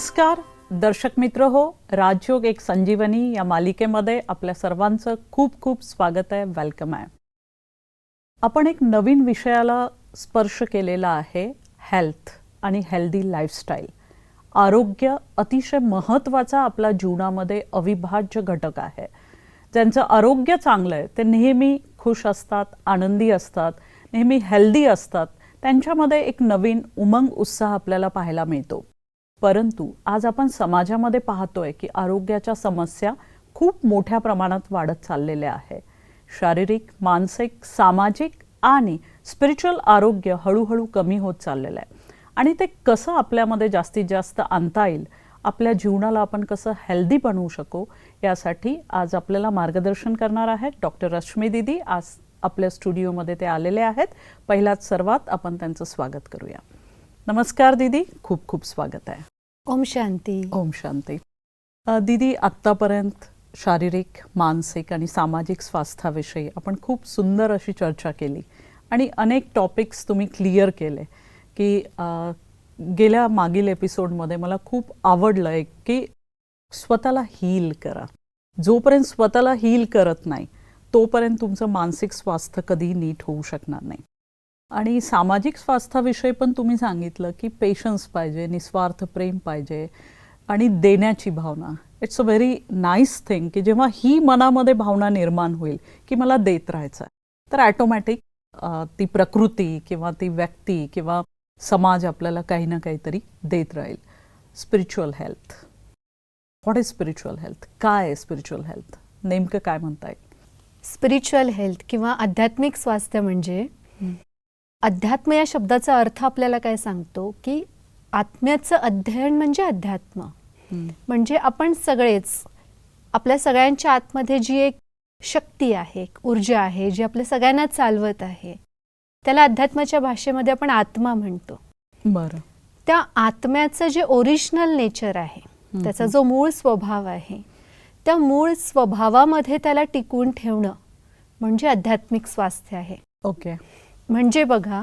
नमस्कार दर्शक मित्र हो राजयोग एक संजीवनी या मालिकेमध्ये आपल्या सर्वांचं खूप खूप स्वागत आहे वेलकम आहे. आपण एक नवीन विषयाला स्पर्श केलेला आहे हेल्थ आणि हेल्दी लाईफस्टाईल आरोग्य अतिशय महत्त्वाचा आपल्या जीवनामध्ये अविभाज्य घटक आहे. ज्यांचं आरोग्य चांगलं आहे ते नेहमी खुश असतात आनंदी असतात नेहमी हेल्दी असतात. त्यांच्यामध्ये एक नवीन उमंग उत्साह आपल्याला पाहायला मिळतो. परंतु आज आपण समाजामध्ये पाहतोय की आरोग्याच्या समस्या खूप मोठ्या प्रमाणात वाढत चाललेल्या आहे शारीरिक मानसिक सामाजिक आणि स्पिरिच्युअल आरोग्य हळूहळू कमी होत चाललेलं आहे. आणि ते कसं आपल्यामध्ये जास्तीत जास्त आणता येईल आपल्या जीवनाला आपण कसं हेल्दी बनवू शकू यासाठी आज आपल्याला मार्गदर्शन करणार आहेत डॉक्टर रश्मी दिदी. आज आपल्या स्टुडिओमध्ये ते आलेले आहेत. पहिलाच सर्वात आपण त्यांचं स्वागत करूया. नमस्कार दीदी खूप खूप स्वागत आहे. ओम शांती. ओम शांती. दीदी आत्तापर्यंत शारीरिक मानसिक आणि सामाजिक स्वास्थ्याविषयी आपण खूप सुंदर अशी चर्चा केली आणि अनेक टॉपिक्स तुम्ही क्लिअर केले की गेल्या मागील एपिसोडमध्ये मला खूप आवडलं आहे की स्वतःला हील करा. जोपर्यंत स्वतःला हील करत नाही तोपर्यंत तुमचं मानसिक स्वास्थ्य कधी नीट होऊ शकणार नाही. आणि सामाजिक स्वास्थ्याविषयी पण तुम्ही सांगितलं की पेशन्स पाहिजे निस्वार्थ प्रेम पाहिजे आणि देण्याची भावना. It's a very nice thing की जेव्हा ही मनामध्ये भावना निर्माण होईल की मला देत राहायचं आहे तर ॲटोमॅटिक ती प्रकृती किंवा ती व्यक्ती किंवा समाज आपल्याला काही ना काहीतरी देत राहील. Spiritual health what is spiritual health काय आहे स्पिरिच्युअल हेल्थ नेमकं काय म्हणता येईल? स्पिरिच्युअल हेल्थ किंवा आध्यात्मिक स्वास्थ्य म्हणजे अध्यात्म या शब्दाचा अर्थ आपल्याला काय सांगतो की आत्म्याचं अध्ययन म्हणजे अध्यात्म. म्हणजे आपण सगळेच आपल्या सगळ्यांच्या आतमध्ये जी एक शक्ती आहे एक ऊर्जा आहे जी आपल्या सगळ्यांना चालवत आहे त्याला अध्यात्माच्या भाषेमध्ये आपण आत्मा म्हणतो. बरं. त्या आत्म्याचं जे ओरिजिनल नेचर आहे त्याचा जो मूळ स्वभाव आहे त्या मूळ स्वभावामध्ये त्याला टिकवून ठेवणं म्हणजे आध्यात्मिक स्वास्थ्य आहे. ओके. म्हणजे बघा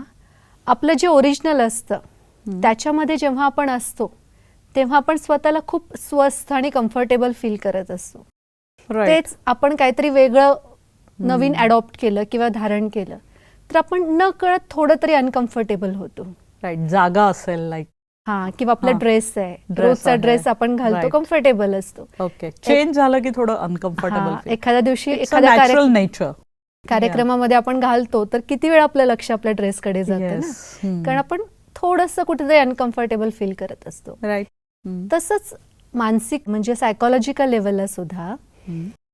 आपलं जे ओरिजिनल असतं त्याच्यामध्ये जेव्हा आपण असतो तेव्हा आपण स्वतःला खूप स्वस्थ आणि कम्फर्टेबल फील करत असतो. तेच आपण काहीतरी वेगळं नवीन अडॉप्ट केलं किंवा धारण केलं तर आपण न कळत थोडं तरी अनकम्फर्टेबल होतो. राईट जागा असेल लाईक हा किंवा आपला. ड्रेस आहे. रोजचा. ड्रेस आपण घालतो. कम्फर्टेबल असतो. ओके चेंज झालं की थोडं अनकम्फर्टेबल एखाद्या दिवशी नॅचरल नेचर कार्यक्रमामध्ये आपण घालतो तर किती वेळ आपलं लक्ष आपल्या ड्रेसकडे जातं ना? कारण आपण थोडंसं कुठेतरी अनकम्फर्टेबल फील करत असतो. राईट तसंच मानसिक म्हणजे सायकोलॉजिकल लेवलला सुद्धा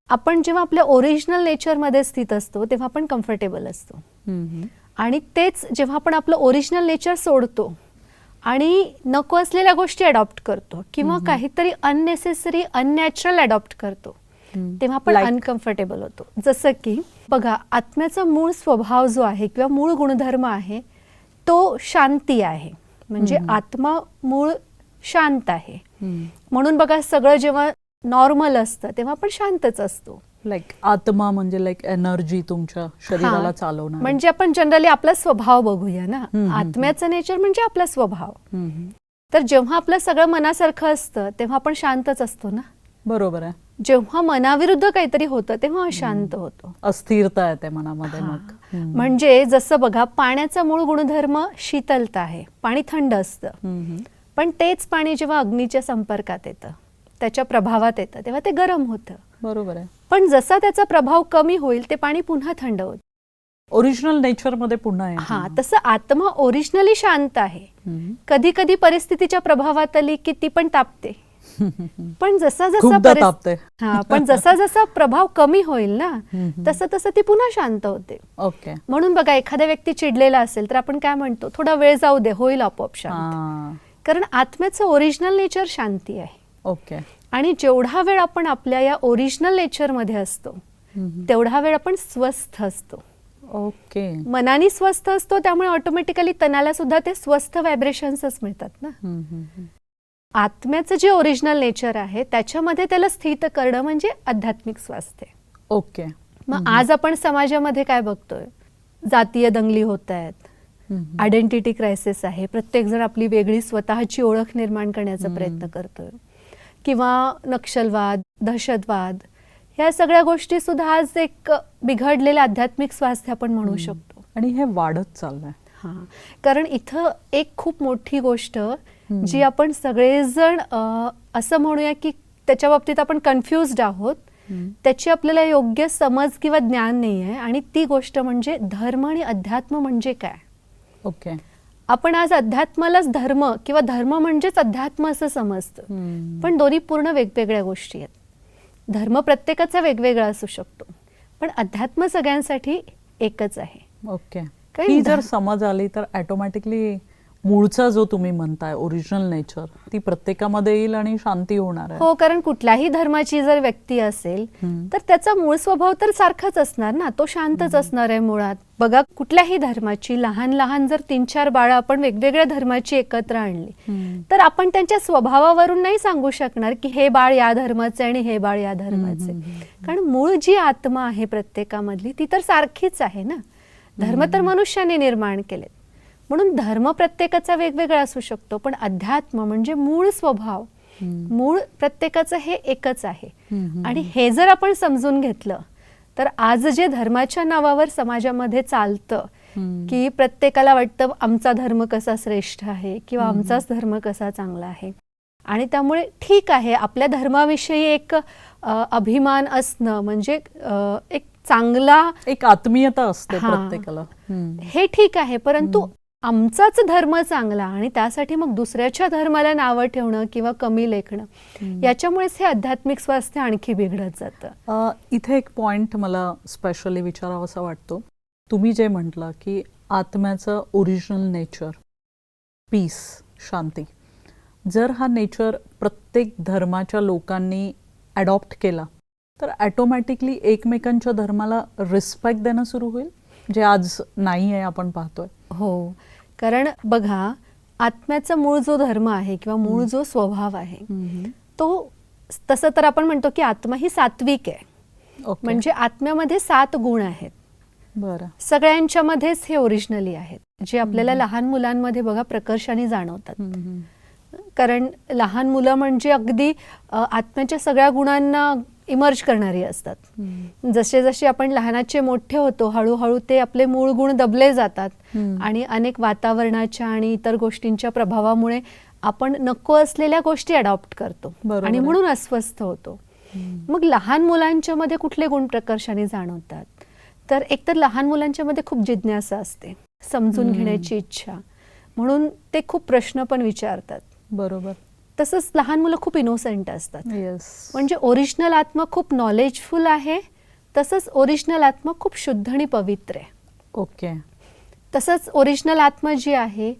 आपण जेव्हा आपल्या ओरिजिनल नेचरमध्ये स्थित असतो तेव्हा आपण कम्फर्टेबल असतो. आणि तेच जेव्हा आपण आपलं ओरिजिनल नेचर सोडतो आणि नको असलेल्या गोष्टी अडॉप्ट करतो किंवा काहीतरी अननेसेसरी अननॅचरल अडॉप्ट करतो तेव्हा आपण अनकम्फर्टेबल होतो. जसं की बघा आत्म्याचा मूळ स्वभाव जो आहे किंवा मूळ गुणधर्म आहे तो शांती आहे. म्हणजे आत्मा मूळ शांत आहे. म्हणून बघा सगळं जेव्हा नॉर्मल असतं तेव्हा आपण शांतच असतो. लाईक आत्मा म्हणजे लाईक एनर्जी तुमच्या शरीराला. चालवणार. म्हणजे आपण जनरली आपला स्वभाव बघूया ना. आत्म्याचं नेचर म्हणजे आपला स्वभाव. तर जेव्हा आपलं सगळं मनासारखं असतं तेव्हा आपण शांतच असतो ना. बरोबर आहे. जेव्हा मनाविरुद्ध काहीतरी होतं तेव्हा अशांत होतो. अस्थिरता त्या मनामध्ये. मग. म्हणजे जसं बघा पाण्याचा मूळ गुणधर्म शीतलता आहे. पाणी थंड असतं. पण तेच पाणी जेव्हा अग्नीच्या संपर्कात येतं त्याच्या प्रभावात येतं तेव्हा ते गरम होतं. बरोबर आहे. पण जसा त्याचा प्रभाव कमी होईल ते पाणी पुन्हा थंड होतं. ओरिजिनल नेचरमध्ये पुन्हा हा तसं आत्मा ओरिजिनली शांत आहे. कधी कधी परिस्थितीच्या प्रभावात आली की ती पण तापते. पण जसा जसा हा पण जसा जसा प्रभाव कमी होईल ना. तसं तसं ती पुन्हा शांत होते. ओके. म्हणून बघा एखाद्या व्यक्ती चिडलेला असेल तर आपण काय म्हणतो? थोडा वेळ जाऊ दे होईल आपोआप शांत. कारण आत्म्याचं ओरिजिनल नेचर शांती आहे. ओके. आणि जेवढा वेळ आपण आपल्या या ओरिजिनल नेचरमध्ये असतो. तेवढा वेळ आपण स्वस्थ असतो. ओके. मनाने स्वस्थ असतो त्यामुळे ऑटोमॅटिकली तनाला सुद्धा ते स्वस्थ व्हायब्रेशन्सच मिळतात ना. आत्म्याचं जे ओरिजिनल नेचर आहे त्याच्यामध्ये त्याला स्थित करणं म्हणजे आध्यात्मिक स्वास्थ्य. ओके. मग आज आपण समाजामध्ये काय बघतोय? जातीय दंगली होत आहेत. आयडेंटिटी क्रायसिस आहे. प्रत्येकजण आपली वेगळी स्वतःची ओळख निर्माण करण्याचा. प्रयत्न करतोय. किंवा नक्षलवाद दहशतवाद ह्या सगळ्या गोष्टी सुद्धा आज एक बिघडलेलं आध्यात्मिक स्वास्थ्य आपण म्हणू. शकतो. आणि हे वाढत चाललंय. हा. कारण इथं एक खूप मोठी गोष्ट जी आपण सगळेजण असं म्हणूया की त्याच्या बाबतीत आपण कन्फ्युज्ड आहोत. त्याची आपल्याला योग्य समज किंवा ज्ञान नाही आहे आणि ती गोष्ट म्हणजे धर्म आणि अध्यात्म म्हणजे काय? ओके. आपण आज अध्यात्मालाच धर्म किंवा धर्म म्हणजेच अध्यात्म असं समजतं. पण दोन्ही पूर्ण वेगवेगळ्या गोष्टी आहेत. धर्म प्रत्येकाचा वेगवेगळा असू शकतो पण अध्यात्म सगळ्यांसाठी एकच आहे. ओके. काही जर समज आली तर ऑटोमॅटिकली मूळचा जो तुम्ही म्हणताय ओरिजिनल नेचर ती प्रत्येकामध्ये येईल आणि शांती होणार आहे. हो कारण कुठल्याही धर्माची जर व्यक्ती असेल. तर त्याचा मूळ स्वभाव तर सारखाच असणार ना? तो शांतच असणार आहे मुळात. बघा कुठल्याही धर्माची लहान लहान जर तीन चार बाळं आपण वेगवेगळ्या धर्माची एकत्र आणली. तर आपण त्यांच्या स्वभावावरून नाही सांगू शकणार की हे बाळ या धर्माचे आणि हे बाळ या धर्माचे कारण मूळ जी आत्मा आहे प्रत्येकामधली ती तर सारखीच आहे ना? धर्म तर मनुष्याने निर्माण केलेत. म्हणून धर्म प्रत्येकाचा वेगवेगळा असू शकतो पण अध्यात्म म्हणजे मूळ स्वभाव. मूळ प्रत्येकाचं हे एकच आहे. आणि हे जर आपण समजून घेतलं तर आज जे धर्माच्या नावावर समाजामध्ये चालतं. की प्रत्येकाला वाटतं आमचा धर्म कसा श्रेष्ठ आहे किंवा आमचाच धर्म कसा चांगला आहे आणि त्यामुळे ठीक आहे आपल्या धर्माविषयी एक अभिमान असणं म्हणजे एक चांगला एक आत्मीयता असते. प्रत्येकाला. हे ठीक आहे परंतु आमचाच धर्म चांगला आणि त्यासाठी मग दुसऱ्याच्या धर्माला नावं ठेवणं किंवा कमी लेखणं. याच्यामुळेच हे आध्यात्मिक स्वास्थ्य आणखी बिघडत जातं. इथे एक पॉइंट मला स्पेशली विचारावासा वाटतो. तुम्ही जे म्हटलं की आत्म्याचं ओरिजिनल नेचर पीस शांती. जर हा नेचर प्रत्येक धर्माच्या लोकांनी अडॉप्ट केला तर ॲटोमॅटिकली एकमेकांच्या धर्माला रिस्पेक्ट देणं सुरू होईल जे आज नाही आहे आपण पाहतोय. हो. कारण बघा आत्म्याचा मूळ जो धर्म आहे किंवा मूळ जो स्वभाव आहे तो तसं तर आपण म्हणतो की आत्मा ही सात्विक आहे. ओके म्हणजे आत्म्यामध्ये सात गुण आहेत. बरं. सगळ्यांच्या मध्येच हे ओरिजिनली आहेत. जे आपल्याला लहान मुलांमध्ये बघा प्रकर्षाने जाणवतात. कारण लहान मुलं म्हणजे अगदी आत्म्याच्या सगळ्या गुणांना इमर्ज करणारी असतात. जसे जसे आपण लहानाचे मोठे होतो हळूहळू ते आपले मूळ गुण दबले जातात. आणि अनेक वातावरणाच्या आणि इतर गोष्टींच्या प्रभावामुळे आपण नको असलेल्या गोष्टी अडॉप्ट करतो आणि. म्हणून अस्वस्थ होतो मग लहान मुलांच्या मध्ये कुठले गुण प्रकर्षाने जाणवतात तर एकतर लहान मुलांच्या मध्ये खूप जिज्ञासा असते समजून. घेण्याची इच्छा म्हणून ते खूप प्रश्न पण विचारतात बरोबर तसंच लहान मुलं खूप इनोसेंट असतात. येस म्हणजे ओरिजिनल आत्मा खूप नॉलेजफुल आहे तसंच ओरिजिनल आत्मा खूप शुद्ध आणि पवित्र आहे. ओके तसंच ओरिजिनल आत्मा जी आहे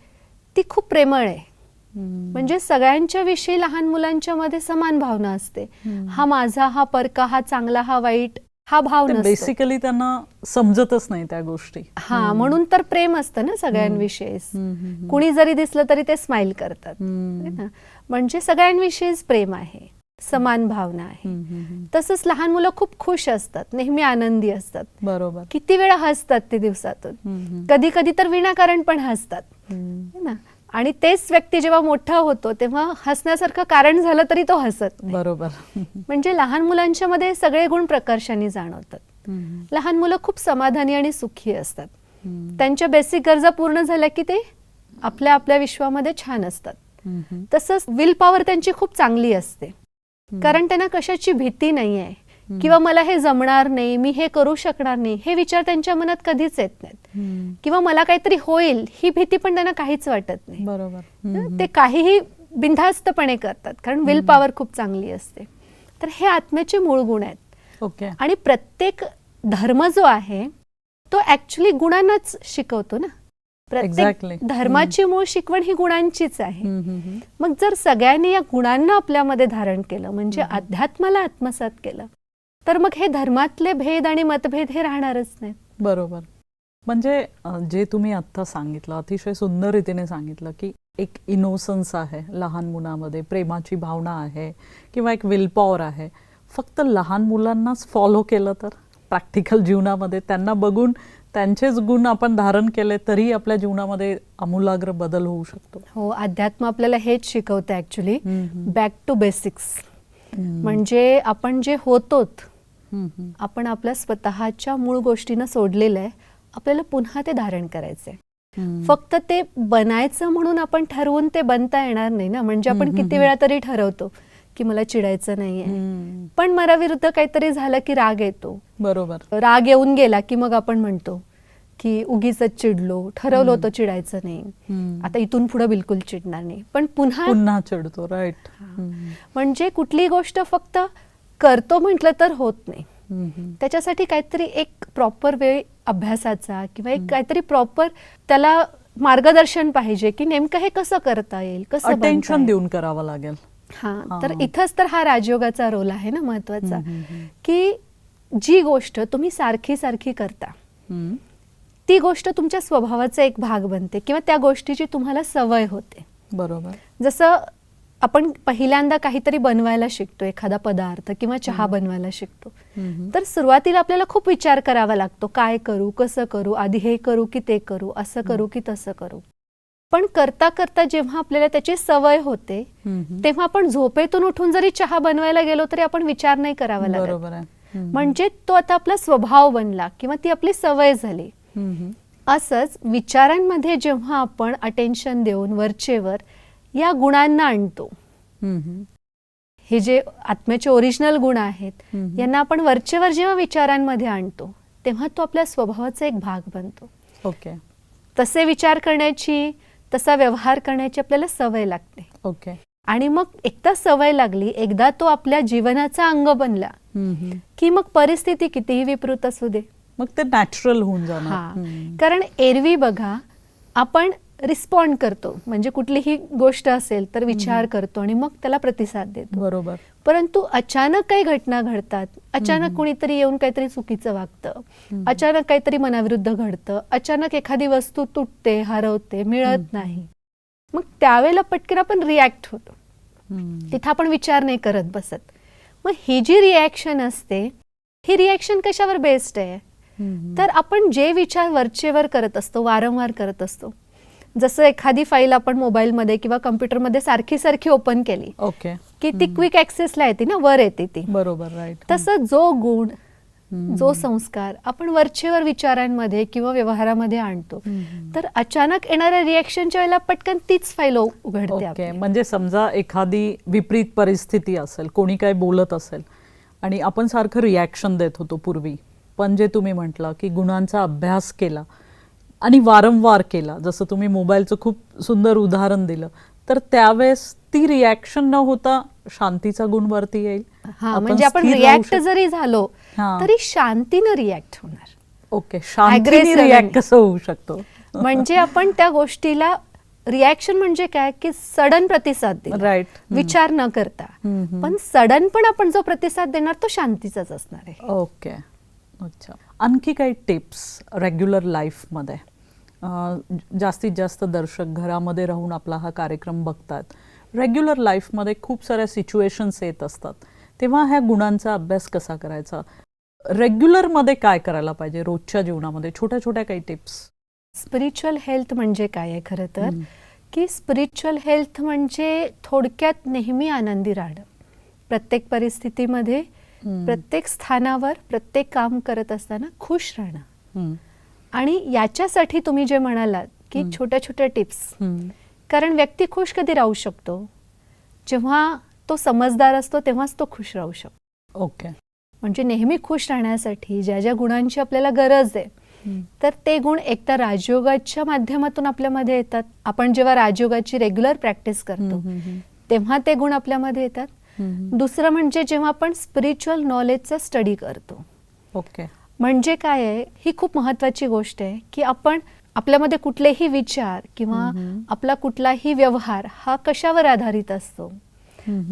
ती खूप प्रेमळ आहे. हम्म. म्हणजे सगळ्यांच्या विषयी लहान मुलांच्या मध्ये समान भावना असते. हम्म. हा माझा हा परका हा चांगला हा वाईट हा भाव बेसिकली त्यांना समजतच नाही त्या गोष्टी. हा म्हणून तर प्रेम असतं ना सगळ्यांविषयी कुणी जरी दिसलं तरी ते स्माइल करतात. ना? म्हणजे सगळ्यांविषयीच प्रेम आहे. समान भावना आहे. तसंच लहान मुलं खूप खुश असतात नेहमी आनंदी असतात. बरोबर. किती वेळा हसतात ते दिवसातून. कधी कधी तर विनाकारण पण हसतात. है ना? आणि तेच व्यक्ती जेव्हा मोठा होतो तेव्हा हसण्यासारखं कारण झालं तरी तो हसत बरोबर. म्हणजे लहान मुलांच्या मध्ये सगळे गुण प्रकर्षाने जाणवतात. लहान मुलं खूप समाधानी आणि सुखी असतात. त्यांच्या बेसिक गरजा पूर्ण झाल्या की ते आपल्या आपल्या विश्वामध्ये छान असतात. तसंच विल पॉवर त्यांची खूप चांगली असते. कारण त्यांना कशाची भीती नाही आहे किंवा मला हे जमणार नाही मी हे करू शकणार नाही हे विचार त्यांच्या मनात कधीच येत नाहीत. किंवा मला काहीतरी होईल ही भीती पण त्यांना काहीच वाटत नाही. बरोबर. ते काहीही बिनधास्तपणे करतात कारण विल पॉवर खूप चांगली असते. तर हे आत्म्याचे मूळ गुण आहेत. ओके. आणि प्रत्येक धर्म जो आहे तो ऍक्च्युली गुणांनाच शिकवतो ना. प्रत्येक धर्माची मूळ शिकवण ही गुणांचीच आहे. मग जर सगळ्यांनी या गुणांना आपल्यामध्ये धारण केलं म्हणजे अध्यात्माला आत्मसात केलं तर मग हे धर्मातले भेद आणि मतभेद हे राहणारच नाहीत. बरोबर. म्हणजे जे तुम्ही आत्ता सांगितलं अतिशय सुंदर रीतीने सांगितलं की एक इनोसन्स आहे लहान मुलामध्ये प्रेमाची भावना आहे किंवा एक विल पॉवर आहे. फक्त लहान मुलांनाच फॉलो केलं तर? प्रॅक्टिकल जीवनामध्ये त्यांना बघून त्यांचेच गुण आपण धारण केले तरी आपल्या जीवनामध्ये आमूलाग्र बदल होऊ शकतो हो अध्यात्म आपल्याला हेच शिकवतं ऍक्च्युली. बॅक टू बेसिक्स म्हणजे आपण जे होतोत. आपण आपल्या स्वतःच्या मूळ गोष्टीनं सोडलेलं आहे आपल्याला पुन्हा ते धारण करायचंय. फक्त ते बनायचं म्हणून आपण ठरवून ते बनता येणार नाही ना म्हणजे आपण किती. वेळा तरी ठरवतो की मला चिडायचं नाहीये. हम्म. पण मनाविरुद्ध काहीतरी झालं की राग येतो. बरोबर. राग येऊन गेला की मग आपण म्हणतो की उगीच चिडलो ठरवलं होतं चिडायचं नाही. आता इथून पुढे बिलकुल चिडणार नाही. पण पुन्हा पुन्हा चढतो राईट म्हणजे कुठली गोष्ट फक्त करतो म्हटलं तर होत नाही. त्याच्यासाठी काहीतरी एक प्रॉपर वेळ अभ्यासाचा किंवा एक काहीतरी प्रॉपर त्याला मार्गदर्शन पाहिजे की नेमकं हे कसं करता येईल कसं येईल. देऊन करावं लागेल. हा तर. इथंच तर हा राजयोगाचा रोल आहे ना महत्त्वाचा. की जी गोष्ट तुम्ही सारखी सारखी करता. ती गोष्ट तुमच्या स्वभावाचा एक भाग बनते किंवा त्या गोष्टीची तुम्हाला सवय होते बरोबर जसं आपण पहिल्यांदा काहीतरी बनवायला शिकतो एखादा पदार्थ किंवा चहा बनवायला शिकतो. तर सुरुवातीला आपल्याला खूप विचार करावा लागतो काय करू कसं करू आधी हे करू की ते करू असं करू की तसं करू पण करता करता जेव्हा आपल्याला त्याची सवय होते. तेव्हा आपण झोपेतून उठून जरी चहा बनवायला गेलो तरी आपण विचार नाही करावा लागत. म्हणजे तो आता आपला स्वभाव बनला किंवा ती आपली सवय झाली. असंच विचारांमध्ये जेव्हा आपण अटेन्शन देऊन वरचेवर या गुणांना आणतो. हे जे आत्म्याचे ओरिजिनल गुण आहेत. यांना आपण वरचेवर जेव्हा विचारांमध्ये आणतो तेव्हा तो आपल्या स्वभावाचा एक भाग बनतो ओके तसे विचार करण्याची तसा व्यवहार करण्याची आपल्याला सवय लागते. ओके. आणि मग एकदा सवय लागली एकदा तो आपल्या जीवनाचा अंग बनला. की मग परिस्थिती कितीही विपरीत असू दे. मग ते नॅचरल होऊन जाणार. कारण एरवी बघा आपण रिस्पॉन्ड करतो. म्हणजे कुठलीही गोष्ट असेल तर विचार करतो आणि मग त्याला प्रतिसाद देतो. बरोबर. परंतु अचानक काही घटना घडतात. अचानक कुणीतरी येऊन काहीतरी चुकीचं वागतं. अचानक काहीतरी मनाविरुद्ध घडतं. अचानक एखादी वस्तू तुटते हरवते मिळत नाही. मग त्यावेळेला पटकन आपण रिॲक्ट होतो. तिथं आपण विचार नाही करत बसत. मग ही जी रिॲक्शन असते ही रिॲक्शन कशावर बेस्ड आहे. तर आपण जे विचार वरचेवर करत असतो वारंवार करत असतो जसं एखादी फाईल आपण मोबाईलमध्ये किंवा कम्प्युटरमध्ये सारखी सारखी ओपन केली ओके की ती क्विक ऍक्सेसला येते ना वर येते ती. बरोबर राईट तसं जो गुण जो संस्कार आपण वरचेवर विचारांमध्ये किंवा व्यवहारामध्ये आणतो तर अचानक येणाऱ्या रिॲक्शनच्या वेळेला पटकन तीच फाईल उघडते ओके आपली. म्हणजे समजा एखादी विपरीत परिस्थिती असेल कोणी काय बोलत असेल आणि आपण सारखं रिॲक्शन देत होतो पूर्वी पण जे तुम्ही म्हटलं की गुणांचा अभ्यास केला आणि वारंवार केला. जसं तुम्ही मोबाईलचं खूप सुंदर उदाहरण दिलं तर त्यावेळेस ती रिॲक्शन न होता शांतीचा गुण वरती येईल. हा म्हणजे आपण रिॲक्ट जरी झालो. तरी शांतीनं रिॲक्ट होणार. ओके शांतीने रिॲक्ट कसं होऊ शकतो? म्हणजे आपण त्या गोष्टीला रिॲक्शन म्हणजे काय? की सडन प्रतिसाद दिला. राईट विचार न करता. पण सडन पण आपण जो प्रतिसाद देणार तो शांतीचाच असणार आहे. ओके. अच्छा. आणखी काही टिप्स रेग्युलर लाईफमध्ये जास्तीत जास्त दर्शक घरामध्ये राहून आपला हा कार्यक्रम बघतात. रेग्युलर लाईफमध्ये खूप साऱ्या सिच्युएशन्स येत असतात. तेव्हा ह्या गुणांचा अभ्यास कसा करायचा? रेग्युलरमध्ये काय करायला पाहिजे रोजच्या जीवनामध्ये? छोट्या छोट्या काही टिप्स स्पिरिच्युअल हेल्थ म्हणजे काय आहे खरं तर? की स्पिरिच्युअल हेल्थ म्हणजे थोडक्यात नेहमी आनंदी राहणं. प्रत्येक परिस्थितीमध्ये प्रत्येक स्थानावर प्रत्येक काम करत असताना खुश राहणं. आणि याच्यासाठी तुम्ही जे म्हणालात की. छोट्या छोट्या टिप्स. कारण व्यक्ती खुश कधी राहू शकतो? जेव्हा तो समजदार असतो तेव्हाच तो खुश राहू शकतो. ओके. म्हणजे नेहमी खुश राहण्यासाठी ज्या ज्या गुणांची आपल्याला गरज आहे तर ते गुण एकतर राजयोगाच्या माध्यमातून आपल्यामध्ये येतात. आपण जेव्हा राजयोगाची रेग्युलर प्रॅक्टिस करतो तेव्हा ते गुण आपल्यामध्ये येतात. दुसरं म्हणजे जेव्हा आपण स्पिरिच्युअल नॉलेजचा स्टडी करतो ओके. म्हणजे काय आहे? ही खूप महत्वाची गोष्ट आहे की आपण आपल्यामध्ये कुठलेही विचार किंवा. आपला कुठलाही व्यवहार हा कशावर आधारित असतो?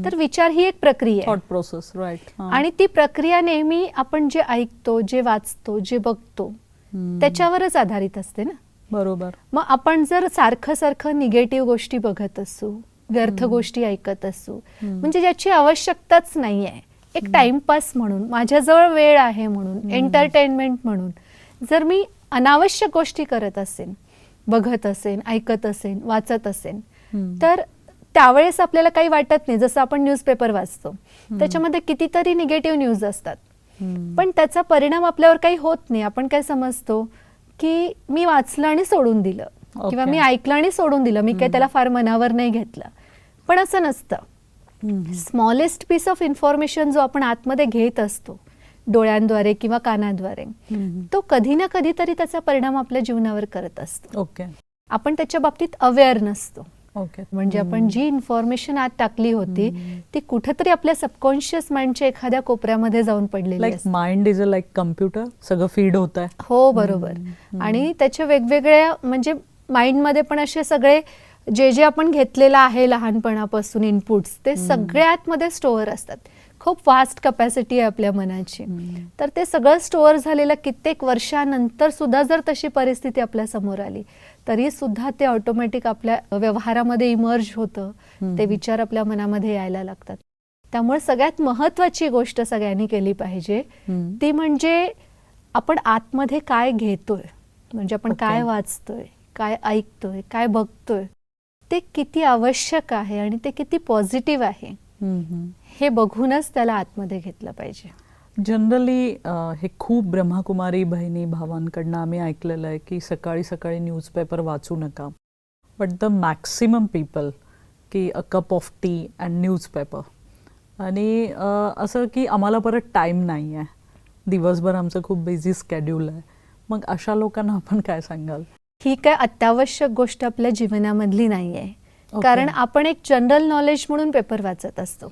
तर विचार ही एक प्रक्रिया प्रोसेस राईट आणि ती प्रक्रिया नेहमी आपण जे ऐकतो जे वाचतो जे बघतो त्याच्यावरच आधारित असते ना? बरोबर. मग आपण जर सारखं सारखं निगेटिव्ह गोष्टी बघत असू व्यर्थ गोष्टी ऐकत असू. म्हणजे ज्याची आवश्यकताच नाही आहे एक टाइमपास म्हणून माझ्याजवळ वेळ आहे म्हणून एंटरटेनमेंट म्हणून. जर मी अनावश्यक गोष्टी करत असेन बघत असेन ऐकत असेन वाचत असेन. तर त्यावेळेस आपल्याला काही वाटत नाही. जसं आपण न्यूजपेपर वाचतो त्याच्यामध्ये कितीतरी निगेटिव्ह न्यूज असतात. पण त्याचा परिणाम आपल्यावर काही होत नाही. आपण काय समजतो की मी वाचलं आणि सोडून दिलं. किंवा. मी ऐकलं आणि सोडून दिलं. मी काही त्याला फार मनावर नाही घेतलं. पण असं नसतं. स्मॉलेस्ट पीस ऑफ इन्फॉर्मेशन जो आपण आतमध्ये घेत असतो डोळ्यांद्वारे किंवा कानाद्वारे. तो कधी ना कधीतरी त्याचा परिणाम आपल्या जीवनावर करत असतो. ओके. आपण त्याच्या बाबतीत अवेअर नसतो. ओके. म्हणजे आपण जी इन्फॉर्मेशन आत टाकली होती ती कुठेतरी आपल्या सबकॉन्शियस माइंडच्या एखाद्या कोपऱ्यामध्ये जाऊन पडलेली mind is a like computer सगळं फीड होत हो बरोबर. आणि त्याच्या वेगवेगळ्या म्हणजे माइंडमध्ये पण असे सगळे जे जे आपण घेतलेलं आहे लहानपणापासून इनपुट्स ते सगळे आतमध्ये स्टोअर असतात. खूप फास्ट कपॅसिटी आहे आपल्या मनाची. तर ते सगळं स्टोअर झालेलं कित्येक वर्षानंतर सुद्धा जर तशी परिस्थिती आपल्यासमोर आली तरी सुद्धा ते ऑटोमॅटिक आपल्या व्यवहारामध्ये इमर्ज होतं. ते विचार आपल्या मनामध्ये यायला लागतात. त्यामुळे सगळ्यात महत्वाची गोष्ट सगळ्यांनी केली पाहिजे ती म्हणजे आपण आतमध्ये काय घेतोय म्हणजे आपण Okay. काय वाचतोय काय ऐकतोय काय बघतोय ते किती आवश्यक आहे आणि ते किती पॉझिटिव्ह आहे हे बघूनच त्याला आतमध्ये घेतलं पाहिजे. जनरली हे खूप ब्रह्माकुमारी बहिणी भावांकडनं आम्ही ऐकलेलं आहे की सकाळी सकाळी न्यूजपेपर वाचू नका. बट द मॅक्सिमम पीपल की a cup of tea and newspaper आणि असं की आम्हाला परत टाईम नाही आहे दिवसभर आमचं खूप बिझी स्केड्यूल आहे. मग अशा लोकांना आपण काय सांगाल? ही काय अत्यावश्यक गोष्ट आपल्या जीवनामधली नाही आहे Okay. कारण आपण एक जनरल नॉलेज म्हणून पेपर वाचत असतो.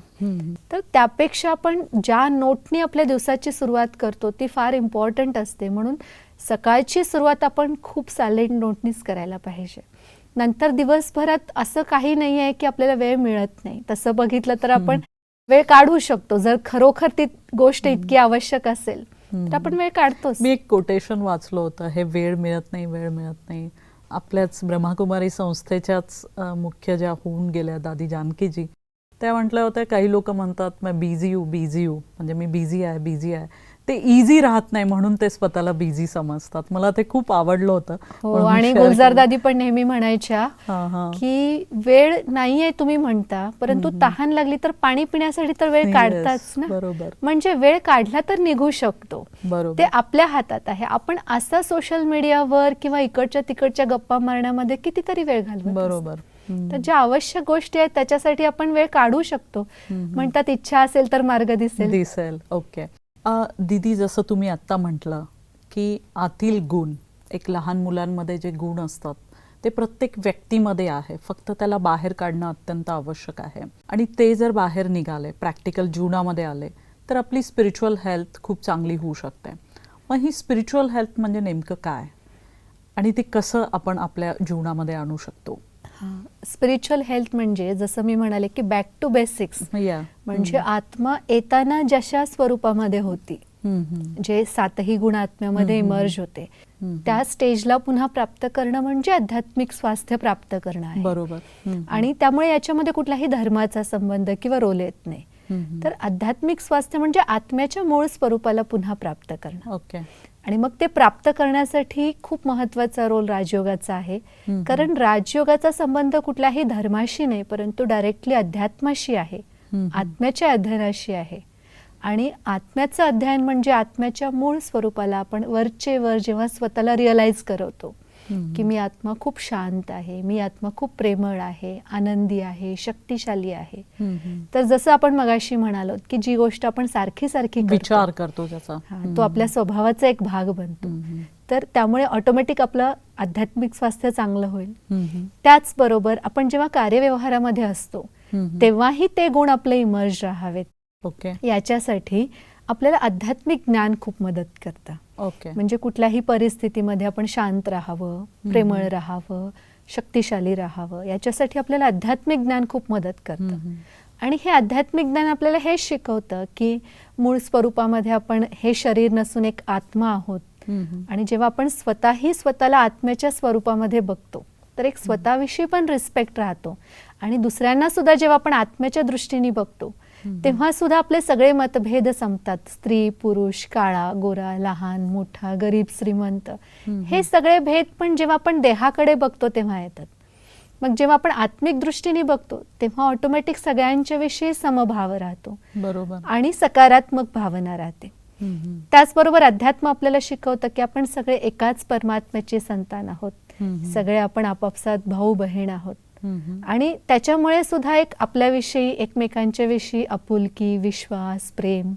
तर त्यापेक्षा आपण ज्या नोटनी आपल्या दिवसाची सुरुवात करतो ती फार इम्पॉर्टंट असते. म्हणून सकाळची सुरुवात आपण खूप सायलेंट नोटनीच करायला पाहिजे. नंतर दिवसभरात असं काही नाही आहे की आपल्याला वेळ मिळत नाही. तसं बघितलं तर आपण वेळ काढू शकतो. जर खरोखर ती गोष्ट इतकी आवश्यक असेल तर आपण वेळ काढतोच. मी एक कोटेशन वाचलं होतं हे वेळ मिळत नाही वेळ मिळत नाही. आपल्याच ब्रह्माकुमारी संस्थेच्याच मुख्य ज्या होऊन गेल्या दादी जानकीजी त्या म्हटल्या होत्या काही लोक म्हणतात मी बिझी यू बिझी यू म्हणजे मी बिझी आहे बिझी आहे. ते इझी राहत नाही म्हणून ते स्वतःला बिझी समजतात. मला ते खूप आवडलं होतं. हो आणि share गुलजार केलं. दादी पण नेहमी म्हणायच्या. की वेळ नाहीये तुम्ही म्हणता परंतु तहान लागली तर पाणी पिण्यासाठी तर वेळ काढताच ना. बरोबर. म्हणजे वेळ काढला तर निघू शकतो. बरोबर. ते आपल्या हातात आहे. आपण असा सोशल मीडियावर किंवा इकडच्या तिकडच्या गप्पा मारण्यामध्ये कितीतरी वेळ घालवत असतो. बरोबर. तर ज्या आवश्यक गोष्टी आहेत त्याच्यासाठी आपण वेळ काढू शकतो. म्हणतात इच्छा असेल तर मार्ग दिसेल. दिसेल. ओके. दीदी जसं तुम्ही आत्ता म्हटलं की आतील गुण एक लहान मुलांमध्ये जे गुण असतात ते प्रत्येक व्यक्तीमध्ये आहे. फक्त त्याला बाहेर काढणं अत्यंत आवश्यक आहे. आणि ते जर बाहेर निघाले प्रॅक्टिकल जीवनामध्ये आले तर आपली स्पिरिच्युअल हेल्थ खूप चांगली होऊ शकते. मग ही स्पिरिच्युअल हेल्थ म्हणजे नेमकं काय? आणि ते कसं आपण आपल्या जीवनामध्ये आणू शकतो? स्पिरिच्युअल हेल्थ म्हणजे जसं मी म्हणाले की बॅक टू बेसिक्स म्हणजे आत्मा येताना जशा स्वरूपामध्ये होती. जे सातही गुण आत्म्यामध्ये इमर्ज होते. त्या स्टेजला पुन्हा प्राप्त करणं म्हणजे आध्यात्मिक स्वास्थ्य प्राप्त करणं आहे. बरोबर. आणि त्यामुळे याच्यामध्ये कुठलाही धर्माचा संबंध किंवा रोल येत नाही. तर आध्यात्मिक स्वास्थ्य म्हणजे आत्म्याच्या मूळ स्वरूपाला पुन्हा प्राप्त करणं. ओके आणि मग ते प्राप्त करण्यासाठी खूप महत्त्वाचा रोल राजयोगाचा आहे. कारण राजयोगाचा संबंध कुठल्याही धर्माशी नाही परंतु डायरेक्टली अध्यात्माशी आहे. आत्म्याच्या अध्ययनाशी आहे आणि आत्म्याचं अध्ययन म्हणजे आत्म्याच्या मूळ स्वरूपाला आपण वरचे वर जेव्हा स्वतःला रिअलाइज करवतो. की मी आत्मा खूप शांत आहे मी आत्मा खूप प्रेमळ आहे आनंदी आहे शक्तिशाली आहे. तर जसं आपण मगाशी म्हणालो की जी गोष्ट आपण सारखी सारखी विचार करतो त्याचा तो आपल्या स्वभावाचा एक भाग बनतो. तर त्यामुळे ऑटोमॅटिक आपलं आध्यात्मिक स्वास्थ्य चांगलं होईल. त्याचबरोबर आपण जेव्हा कार्यव्यवहारामध्ये असतो. तेव्हाही ते गुण आपले इमर्ज राहावेत ओके याच्यासाठी आपल्याला आध्यात्मिक ज्ञान खूप मदत करतं. ओके म्हणजे कुठल्याही परिस्थितीमध्ये आपण शांत राहावं प्रेमळ राहावं शक्तिशाली राहावं याच्यासाठी आपल्याला आध्यात्मिक ज्ञान खूप मदत करतं. आणि हे आध्यात्मिक ज्ञान आपल्याला हेच शिकवतं की मूळ स्वरूपामध्ये आपण हे शरीर नसून एक आत्मा आहोत. आणि जेव्हा आपण स्वतःही स्वतःला आत्म्याच्या स्वरूपामध्ये बघतो तर एक स्वतःविषयी पण रिस्पेक्ट राहतो. आणि दुसऱ्यांना सुद्धा जेव्हा आपण आत्म्याच्या दृष्टीने बघतो तेव्हा सुद्धा आपले सगळे मतभेद संपतात. स्त्री पुरुष काळा गोरा लहान मोठा गरीब श्रीमंत. हे सगळे भेद पण जेव्हा आपण देहाकडे बघतो तेव्हा येतात. मग जेव्हा आपण आत्मिक दृष्टीने बघतो तेव्हा ऑटोमॅटिक सगळ्यांच्या विषयी समभाव राहतो. बरोबर. आणि सकारात्मक भावना राहते. त्याचबरोबर अध्यात्म आपल्याला शिकवतं की आपण सगळे एकाच परमात्म्याचे संतान आहोत. सगळे आपण आपापसात भाऊ बहीण आहोत. आणि त्याच्यामुळे सुद्धा एक आपल्याविषयी एकमेकांच्या विषयी आपुलकी विश्वास प्रेम.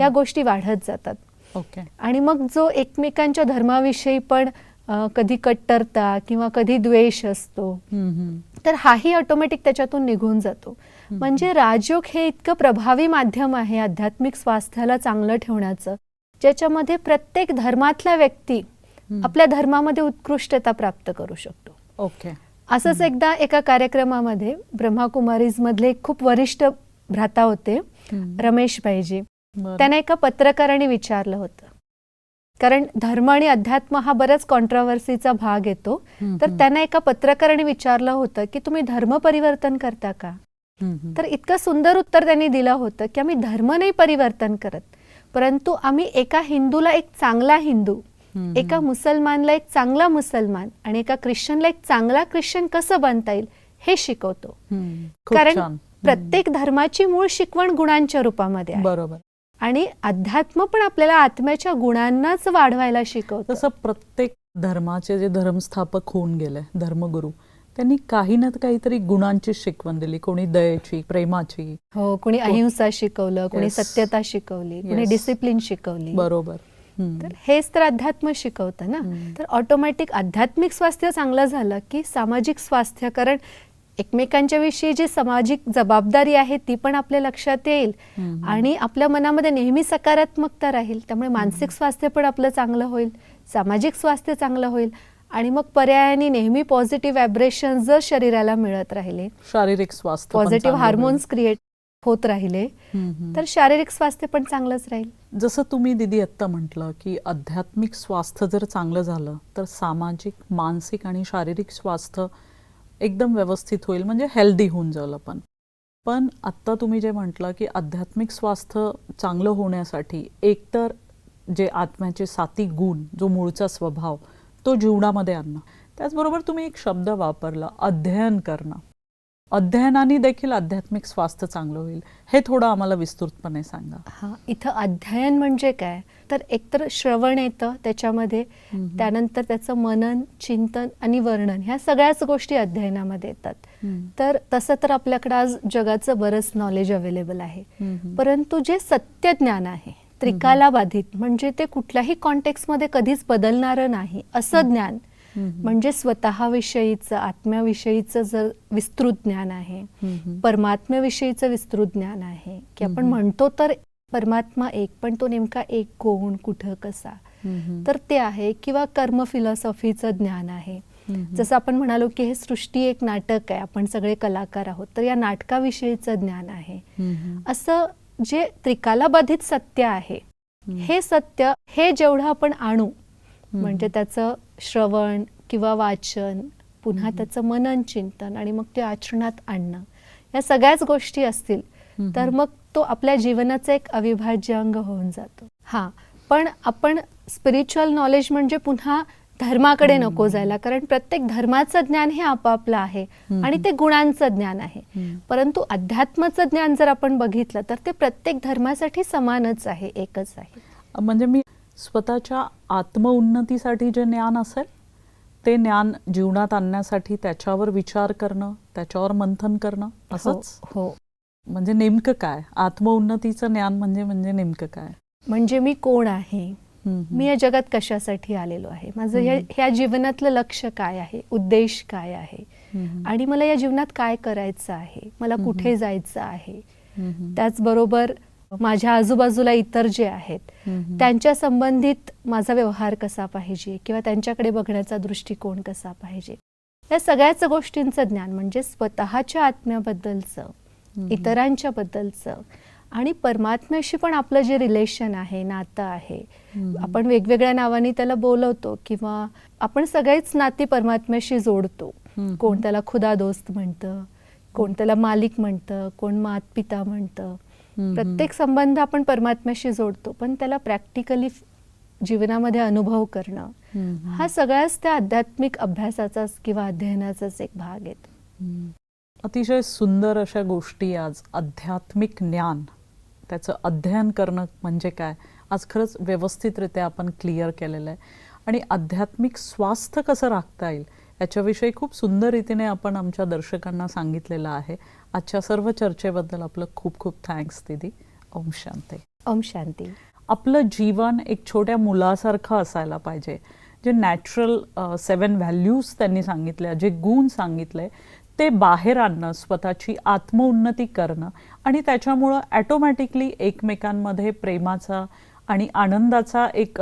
या गोष्टी वाढत जातात. ओके. आणि मग जो एकमेकांच्या धर्माविषयी पण कधी कट्टरता किंवा कधी द्वेष असतो तर हाही ऑटोमॅटिक त्याच्यातून निघून जातो. म्हणजे राजयोग हे इतकं प्रभावी माध्यम आहे आध्यात्मिक स्वास्थ्याला चांगलं ठेवण्याचं ज्याच्यामध्ये प्रत्येक धर्मातला व्यक्ती आपल्या धर्मामध्ये उत्कृष्टता प्राप्त करू शकतो. ओके. असंच एकदा एका कार्यक्रमामध्ये ब्रह्माकुमारीज मधले खूप वरिष्ठ भ्राता होते. रमेश भाईजी. त्यांना एका पत्रकाराने विचारलं होतं कारण धर्म आणि अध्यात्म हा बराच कॉन्ट्रोवर्सीचा भाग येतो तर. त्यांना एका पत्रकाराने विचारलं होतं की तुम्ही धर्म परिवर्तन करता का. तर इतकं सुंदर उत्तर त्यांनी दिलं होतं की आम्ही धर्म नाही परिवर्तन करत परंतु आम्ही एका हिंदूला एक चांगला हिंदू. एका मुसलमानला एक चांगला मुसलमान आणि एका ख्रिश्चनला एक चांगला ख्रिश्चन कसं बनता येईल हे शिकवतो. कारण. प्रत्येक धर्माची मूळ शिकवण गुणांच्या रूपामध्ये बरोबर. आणि अध्यात्म पण आपल्याला आत्म्याच्या गुणांनाच वाढवायला शिकवतं. तसं प्रत्येक धर्माचे जे धर्मस्थापक होऊन गेले धर्मगुरू त्यांनी काही ना काहीतरी गुणांची शिकवण दिली. कोणी दयेची प्रेमाची. हो कोणी अहिंसा शिकवलं कोणी. सत्यता शिकवली कोणी. डिसिप्लिन शिकवली. बरोबर. तर हेच तर अध्यात्म शिकवतं ना. तर ऑटोमॅटिक आध्यात्मिक स्वास्थ्य चांगलं झालं की सामाजिक स्वास्थ्य? कारण एकमेकांच्या विषयी जी सामाजिक जबाबदारी आहे ती पण आपल्या लक्षात येईल. आणि आपल्या मनामध्ये नेहमी सकारात्मकता राहील. त्यामुळे मानसिक स्वास्थ्य पण आपलं चांगलं होईल. सामाजिक स्वास्थ्य चांगलं होईल. आणि मग पर्यायाने नेहमी पॉझिटिव्ह व्हायब्रेशन जर शरीराला मिळत राहिले. शारीरिक स्वास्थ्य पॉझिटिव्ह हार्मोन्स क्रिएट होत राहिले. तर शारीरिक स्वास्थ्य पण चांगलंच राहील. जसं तुम्ही दिदी आत्ता म्हटलं की आध्यात्मिक स्वास्थ्य जर चांगलं झालं तर सामाजिक मानसिक आणि शारीरिक स्वास्थ्य एकदम व्यवस्थित होईल म्हणजे हेल्दी होऊन जाईल आपण. पण आत्ता तुम्ही जे म्हटलं की आध्यात्मिक स्वास्थ्य चांगलं होण्यासाठी एकतर जे आत्म्याचे साती गुण जो मूळचा स्वभाव तो जीवनामध्ये आणणं. त्याचबरोबर तुम्ही एक शब्द वापरला अध्ययन करणं. अध्ययनाने देखील आध्यात्मिक स्वास्थ्य चांगलं होईल हे थोडं आम्हाला विस्तृतपणे सांगा हा इथं अध्ययन म्हणजे काय तर एकतर श्रवण येतं त्याच्यामध्ये. त्यानंतर त्याचं मनन चिंतन आणि वर्णन ह्या सगळ्याच गोष्टी अध्ययनामध्ये येतात. तर तसं तर आपल्याकडे आज जगाचं बरंच नॉलेज अवेलेबल आहे. परंतु जे सत्य ज्ञान आहे त्रिकाला बाधित म्हणजे ते कुठल्याही कॉन्टेक्समध्ये कधीच बदलणारं नाही असं ज्ञान. म्हणजे स्वतःविषयीचं आत्म्याविषयीचं जर विस्तृत ज्ञान आहे. परमात्म्याविषयीचं विस्तृत ज्ञान आहे की आपण. म्हणतो तर परमात्मा एक पण तो नेमका एक कोण कुठं कसा. तर ते आहे किंवा कर्म फिलॉसॉफीचं ज्ञान आहे. जसं आपण म्हणालो की हे सृष्टी एक नाटक आहे आपण सगळे कलाकार आहोत तर या नाटकाविषयीचं ज्ञान आहे. असं जे त्रिकालाबाधित सत्य आहे. हे सत्य हे जेवढं आपण आणू. म्हणजे त्याचं श्रवण किंवा वाचन पुन्हा. त्याचं मनन चिंतन आणि मग ते आचरणात आणणं या सगळ्याच गोष्टी असतील. तर मग तो आपल्या जीवनाचा एक अविभाज्य अंग होऊन जातो हा पण आपण स्पिरिच्युअल नॉलेज म्हणजे पुन्हा धर्माकडे. नको जायला कारण प्रत्येक धर्माचं ज्ञान हे आपापलं आहे. आणि ते गुणांचं ज्ञान आहे. परंतु अध्यात्माचं ज्ञान जर आपण बघितलं तर ते प्रत्येक धर्मासाठी समानच आहे एकच आहे म्हणजे मी स्वतःच्या आत्मउन्नतीसाठी जे ज्ञान असेल ते ज्ञान जीवनात आणण्यासाठी त्याच्यावर विचार करणं त्याच्यावर मंथन करणं असंच हो हो. म्हणजे नेमकं काय आत्मउन्नतीचं ज्ञान म्हणजे म्हणजे नेमकं काय म्हणजे मी कोण आहे. मी या जगात कशासाठी आलेलो आहे माझं. ह्या जीवनातलं लक्ष काय आहे उद्देश काय आहे. आणि मला या जीवनात काय करायचं आहे मला. कुठे जायचं आहे. त्याचबरोबर माझ्या आजूबाजूला इतर जे आहेत. त्यांच्या संबंधित माझा व्यवहार कसा पाहिजे किंवा त्यांच्याकडे बघण्याचा दृष्टिकोन कसा पाहिजे या सगळ्याच गोष्टींचं ज्ञान म्हणजे स्वतःच्या आत्म्याबद्दलचं. इतरांच्या बद्दलचं आणि परमात्म्याशी पण आपलं जे रिलेशन आहे नातं आहे. आपण वेगवेगळ्या नावाने त्याला बोलवतो किंवा आपण सगळेच नाती परमात्म्याशी जोडतो. कोण त्याला खुदा दोस्त म्हणतं कोण त्याला मालिक म्हणतं कोण मात पिता म्हणतं. प्रत्येक संबंध आपण परमात्म्याशी जोडतो पण त्याला प्रॅक्टिकली जीवनामध्ये अनुभव करणं. हा सगळ्याच त्या आध्यात्मिक अभ्यासाचाच किंवा अध्ययनाचाच एक भाग आहे हम्म. अतिशय सुंदर अशा गोष्टी आज आध्यात्मिक ज्ञान त्याचं अध्ययन करणं म्हणजे काय? आज खरंच व्यवस्थितरित्या आपण क्लिअर केलेलं आहे. आणि आध्यात्मिक स्वास्थ्य कसं राखता येईल याच्याविषयी खूप सुंदर रीतीने आपण आमच्या दर्शकांना सांगितलेलं आहे. आजच्या सर्व चर्चेबद्दल आपलं खूप खूप थँक्स दिदी. ओम शांती. ओम शांती. आपलं जीवन एक छोट्या मुलासारखं असायला पाहिजे. जे नॅचरल सेवन व्हॅल्यूज त्यांनी सांगितल्या जे गुण सांगितले ते बाहेर आणणं स्वतःची आत्मउन्नती करणं आणि त्याच्यामुळं ॲटोमॅटिकली एकमेकांमध्ये प्रेमाचा आणि आनंदाचा एक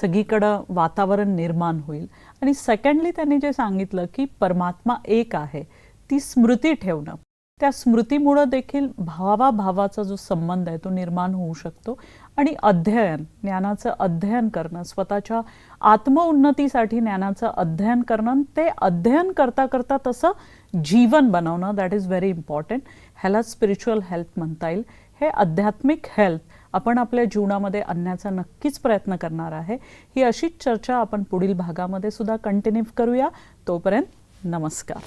सगळीकडं वातावरण निर्माण होईल. आणि सेकंडली त्यांनी जे सांगितलं की परमात्मा एक आहे ती स्मृती ठेवणं. त्या स्मृतीमुळं देखील भावाभावाचा जो संबंध आहे तो निर्माण होऊ शकतो. आणि अध्ययन ज्ञानाचं अध्ययन करणं स्वतःच्या आत्मउन्नतीसाठी ज्ञानाचं अध्ययन करणं ते अध्ययन करता करता तसं जीवन बनवणं दॅट इज व्हेरी इम्पॉर्टंट ह्याला स्पिरिच्युअल हेल्थ म्हणता येईल. हे आध्यात्मिक हेल्थ आपण आपल्या जीवनामध्ये आणण्याचा नक्कीच प्रयत्न करणार आहे. ही अशीच चर्चा आपण पुढील भागामध्ये सुद्धा कंटिन्यू करूया. तोपर्यंत नमस्कार.